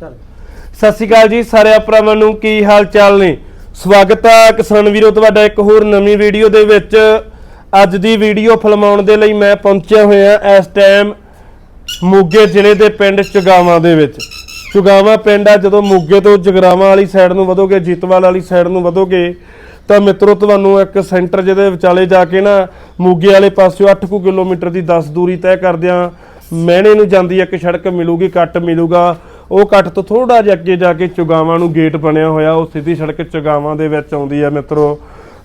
ਚੱਲ। ਸਤਿ ਸ਼੍ਰੀ ਅਕਾਲ ਜੀ ਸਾਰੇ ਭਰਾਵਾਂ ਨੂੰ, ਕੀ ਹਾਲ ਚਾਲ ਨੇ? ਸਵਾਗਤ ਹੈ ਕਿਸਾਨ ਵੀਰੋ, ਤੁਹਾਡਾ ਇੱਕ ਹੋਰ ਨਵੀਂ ਵੀਡੀਓ ਦੇ ਵਿੱਚ। ਅੱਜ ਦੀ ਵੀਡੀਓ ਫਿਲਮਾਉਣ ਦੇ ਲਈ ਮੈਂ ਪਹੁੰਚਿਆ ਹੋਇਆ ਇਸ ਟਾਈਮ ਮੋਗੇ ਜ਼ਿਲ੍ਹੇ ਦੇ ਪਿੰਡ ਚੁਗਾਵਾਂ ਦੇ ਵਿੱਚ। ਚੁਗਾਵਾਂ ਪਿੰਡ ਆ, ਜਦੋਂ ਮੋਗੇ ਤੋਂ ਜਗਰਾਵਾਂ ਵਾਲੀ ਸਾਈਡ ਨੂੰ ਵਧੋਗੇ, ਜੀਤਵਾਲ ਵਾਲੀ ਸਾਈਡ ਨੂੰ ਵਧੋਗੇ, ਤਾਂ ਮਿੱਤਰੋ, ਤੁਹਾਨੂੰ ਇੱਕ ਸੈਂਟਰ ਜਿਹਦੇ ਵਿਚਾਲੇ ਜਾ ਕੇ ਨਾ ਮੋਗੇ ਵਾਲੇ ਪਾਸਿਓ 8 ਕੁ ਕਿਲੋਮੀਟਰ ਦੀ 10 ਦੂਰੀ ਤੈਅ ਕਰਦਿਆਂ, ਮਹਿਣੇ ਨੂੰ ਜਾਂਦੀ ਇੱਕ ਸੜਕ ਮਿਲੂਗੀ, ਕੱਟ ਮਿਲੂਗਾ। ਉਹ ਕੱਟ ਤੋਂ ਥੋੜਾ ਜਿਹਾ ਅੱਗੇ ਜਾ ਕੇ ਚੁਗਾਵਾਂ ਨੂੰ ਗੇਟ ਬਣਿਆ ਹੋਇਆ, ਉਹ ਸਿੱਧੀ ਸੜਕ ਚੁਗਾਵਾਂ ਦੇ ਵਿੱਚ ਆਉਂਦੀ ਆ ਮਿੱਤਰੋ।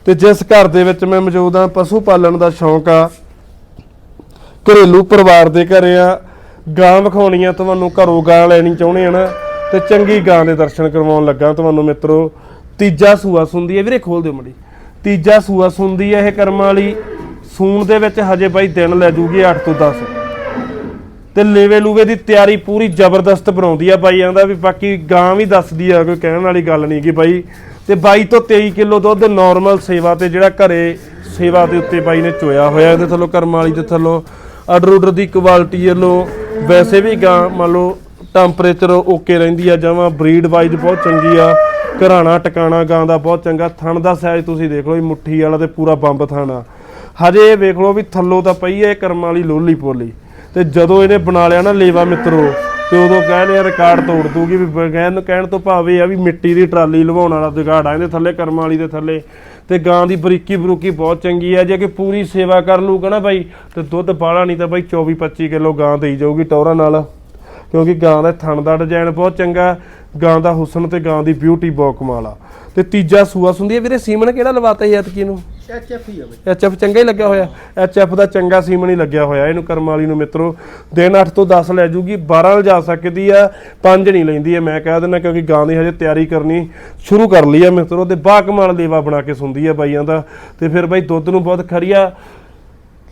ਤੇ ਜਿਸ ਘਰ ਦੇ ਵਿੱਚ ਮੈਂ ਮੌਜੂਦ ਆ ਪਸ਼ੂ ਪਾਲਣ ਦਾ ਸ਼ੌਂਕ ਆ। ਘਰੇਲੂ ਪਰਿਵਾਰ ਦੇ ਘਰੇ ਆ। ਗਾਂ ਵਿਖਾਉਣੀ ਆ ਤੁਹਾਨੂੰ ਘਰੋਂ ਗਾਂ ਲੈਣੀ ਚਾਹੁੰਦੇ ਆ ਨਾ ਤੇ ਚੰਗੀ ਗਾਂ ਦੇ ਦਰਸ਼ਨ ਕਰਵਾਉਣ ਲੱਗਾ ਤੁਹਾਨੂੰ ਮਿੱਤਰੋ। ਤੀਜਾ ਸੂਆ ਸੁੰਦੀ ਹੈ, ਵੀਰੇ ਖੋਲ ਦਿਓ ਮੜੀ। ਤੀਜਾ ਸੂਆ ਸੁੰਦੀ ਹੈ ਇਹ ਕਰਮਾਂ ਵਾਲੀ। ਸੂਣ ਦੇ ਵਿੱਚ ਹਜੇ ਬਾਈ ਦਿਨ ਲੈ ਜੂਗੀ 8 ਤੋਂ 10 ਤੇ ਲੇਵੇ ਲੂਵੇ ਦੀ ਤਿਆਰੀ ਪੂਰੀ ਜ਼ਬਰਦਸਤ ਬਣਾਉਂਦੀ ਆ ਬਾਈ ਆਂਦਾ ਵੀ ਬਾਕੀ ਗਾਂ ਵੀ ਦੱਸਦੀ ਆ, ਕੋਈ ਕਹਿਣ ਵਾਲੀ ਗੱਲ ਨਹੀਂ ਕਿ ਬਾਈ। ਤੇ 22 ਤੋਂ 23 ਕਿਲੋ ਦੁੱਧ ਨਾਰਮਲ ਸੇਵਾ ਤੇ ਜਿਹੜਾ ਘਰੇ ਸੇਵਾ ਦੇ ਉੱਤੇ ਬਾਈ ਨੇ ਚੋਇਆ ਹੋਇਆ, ਇਹਦੇ ਥੱਲੋਂ ਕਰਮ ਵਾਲੀ ਦੇ ਥੱਲੋਂ। ਆਰਡਰ ਆਰਡਰ ਦੀ ਕੁਆਲਿਟੀ ਵੱਲੋਂ ਵੈਸੇ ਵੀ ਗਾਂ ਮੰਨ ਲਓ ਟੈਂਪਰੇਚਰ ਓਕੇ ਰਹਿੰਦੀ ਆ, ਜਮਾਂ ਬਰੀਡ ਵਾਈਜ਼ ਬਹੁਤ ਚੰਗੀ ਆ। ਘਰਾਣਾ ਟਿਕਾਣਾ ਗਾਂ ਦਾ ਬਹੁਤ ਚੰਗਾ, ਥਣ ਦਾ ਸਾਈਜ਼ ਤੁਸੀਂ ਦੇਖ ਲਓ, ਇਹ ਮੁੱਠੀ ਵਾਲਾ ਤੇ ਪੂਰਾ ਬੰਬ ਥਾਣਾ ਹਜੇ ਇਹ ਵੇਖ ਲਓ ਵੀ ਥੱਲੋਂ ਤਾਂ ਪਈ ਹੈ ਕਰਮ ਵਾਲੀ ਲੋਲੀ ਪੋਲੀ। ਤੇ ਜਦੋਂ ਇਹਨੇ ਬਣਾ ਲਿਆ ਨਾ ਲੇਵਾ ਮਿੱਤਰੋ, ਤੇ ਉਦੋਂ ਕਹਿੰਦੇ ਆ ਰਿਕਾਰਡ ਤੋੜ ਦੂਗੀ ਵੀ ਕਹਿਣ ਕਹਿਣ ਤੋਂ ਭਾਵੇਂ ਆ ਵੀ ਮਿੱਟੀ ਦੀ ਟਰਾਲੀ ਲਵਾਉਣ ਵਾਲਾ ਜੁਗਾੜ ਆ, ਇਹਦੇ ਥੱਲੇ ਕਰਮ ਵਾਲੀ ਦੇ ਥੱਲੇ। ਤੇ ਗਾਂ ਦੀ ਬਰੀਕੀ ਬਰੂਕੀ ਬਹੁਤ ਚੰਗੀ ਆ, ਜੇ ਕਿ ਪੂਰੀ ਸੇਵਾ ਕਰ ਲੂਗਾ ਨਾ ਬਾਈ, ਤੇ ਦੁੱਧ ਬਾਲਾ ਨਹੀਂ ਤਾਂ ਬਾਈ 24 25 ਕਿਲੋ ਗਾਂ ਦੇਈ ਜਾਊਗੀ ਟੌਰਾਂ ਨਾਲ। ਕਿਉਂਕਿ ਗਾਂ ਦਾ ਥਣ ਦਾ ਡਿਜ਼ਾਈਨ ਬਹੁਤ ਚੰਗਾ, ਗਾਂ ਦਾ ਹੁਸਨ ਤੇ ਗਾਂ ਦੀ ਬਿਊਟੀ ਬਹੁਤ ਕਮਾਲ ਆ। ਤੇ ਤੀਜਾ ਸੂਆ ਸੁੰਦੀ ਹੈ ਵੀਰੇ, ਸੀਮਨ ਕਿਹੜਾ ਲਵਾਤਾ ਸੀ ਐਤਕੀ ਨੂੰ ਐਚਐਫ ਹੀ ਆ ਬਈ। ਐਚਐਫ ਚੰਗਾ ਹੀ ਲੱਗਿਆ ਹੋਇਆ। ਐਚਐਫ ਦਾ ਚੰਗਾ ਸੀਮਨ ਹੀ ਲੱਗਿਆ ਹੋਇਆ। ਇਹਨੂੰ ਕਰਮ ਵਾਲੀ ਨੂੰ ਮਿੱਤਰੋ, ਦਿਨ 8 ਤੋਂ 10 ਲੈ ਜੂਗੀ। 12 ਲਿਜਾ ਸਕਦੀ ਆ 5 ਨਹੀਂ ਲੈਂਦੀ ਐ ਮੈਂ ਕਹਿ ਦਿੰਦਾ ਕਿਉਂਕਿ ਗਾਂ ਦੀ ਹਜੇ ਤਿਆਰੀ ਕਰਨੀ ਸ਼ੁਰੂ ਕਰ ਲਈ ਆ ਮਿੱਤਰੋ। ਤੇ ਬਾਹ ਕਮਾਲ ਲੇਵਾ ਬਣਾ ਕੇ ਸੁੰਦੀ ਆ ਬਾਈਆਂ ਦਾ। ਤੇ ਫਿਰ ਬਾਈ ਦੁੱਧ ਨੂੰ ਬਹੁਤ ਖਰੀਆ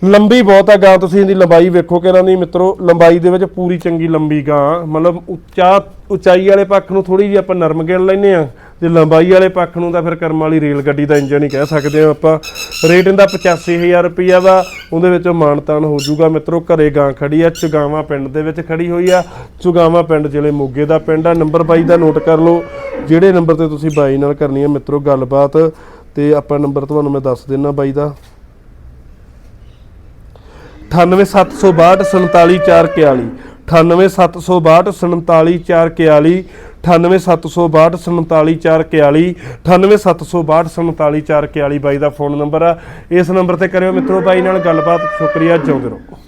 ਲੰਬੀ ਬਹੁਤ ਆ ਗਾਂ। ਤੁਸੀਂ ਇਹਦੀ ਲੰਬਾਈ ਵੇਖੋ ਕਿ ਇਹਨਾਂ ਦੀ ਮਿੱਤਰੋ, ਲੰਬਾਈ ਦੇ ਵਿੱਚ ਪੂਰੀ ਚੰਗੀ ਲੰਬੀ ਗਾਂ। ਮਤਲਬ ਉੱਚਾ ਉਚਾਈ ਵਾਲੇ ਪੱਖ ਨੂੰ ਥੋੜੀ ਜਿਹੀ ਆਪਾਂ ਨਰਮ ਗਿਣ ਲੈਨੇ ਆ। ਤੇ ਲੰਬਾਈ ਵਾਲੇ ਪੱਖ ਨੂੰ ਤਾਂ ਫਿਰ ਕਰਮ ਵਾਲੀ ਰੇਲ ਗੱਡੀ ਦਾ ਇੰਜਨ ਹੀ ਕਹਿ ਸਕਦੇ ਆ ਆਪਾਂ। ਰੇਟ ਇਹਦਾ 85000 ਰੁਪਈਆ ਵਾ, ਉਹਦੇ ਵਿੱਚੋਂ ਮਾਨਤਾਨ ਹੋ ਜਾਊਗਾ। ਮਿੱਤਰੋ, ਘਰੇ ਗਾਂ ਖੜੀ ਆ, ਚੁਗਾਵਾ ਪਿੰਡ ਦੇ ਵਿੱਚ ਖੜੀ ਹੋਈ ਆ। ਚੁਗਾਵਾ ਪਿੰਡ ਜ਼ਿਲ੍ਹੇ ਮੋਗੇ ਦਾ ਪਿੰਡ ਆ। ਨੰਬਰ ਬਾਈ ਦਾ ਨੋਟ ਕਰ ਲਓ, ਜਿਹੜੇ ਨੰਬਰ ਤੇ ਤੁਸੀਂ ਬਾਈ ਨਾਲ ਕਰਨੀ ਆ ਮਿੱਤਰੋ ਗੱਲਬਾਤ, ਤੇ ਆਪਾਂ ਨੰਬਰ ਤੁਹਾਨੂੰ ਮੈਂ ਦੱਸ ਦਿੰਨਾ ਬਾਈ ਦਾ। 98762 47441 98762 47441 98762 47441 98762 47441 ਬਾਈ ਦਾ ਫੋਨ ਨੰਬਰ ਆ ਇਸ ਨੰਬਰ ਤੇ ਕਰਿਓ ਮਿੱਤਰੋ ਬਾਈ ਨਾਲ ਗੱਲਬਾਤ ਸ਼ੁਕਰੀਆ ਜਿਉਂਦੇ ਰਹੋ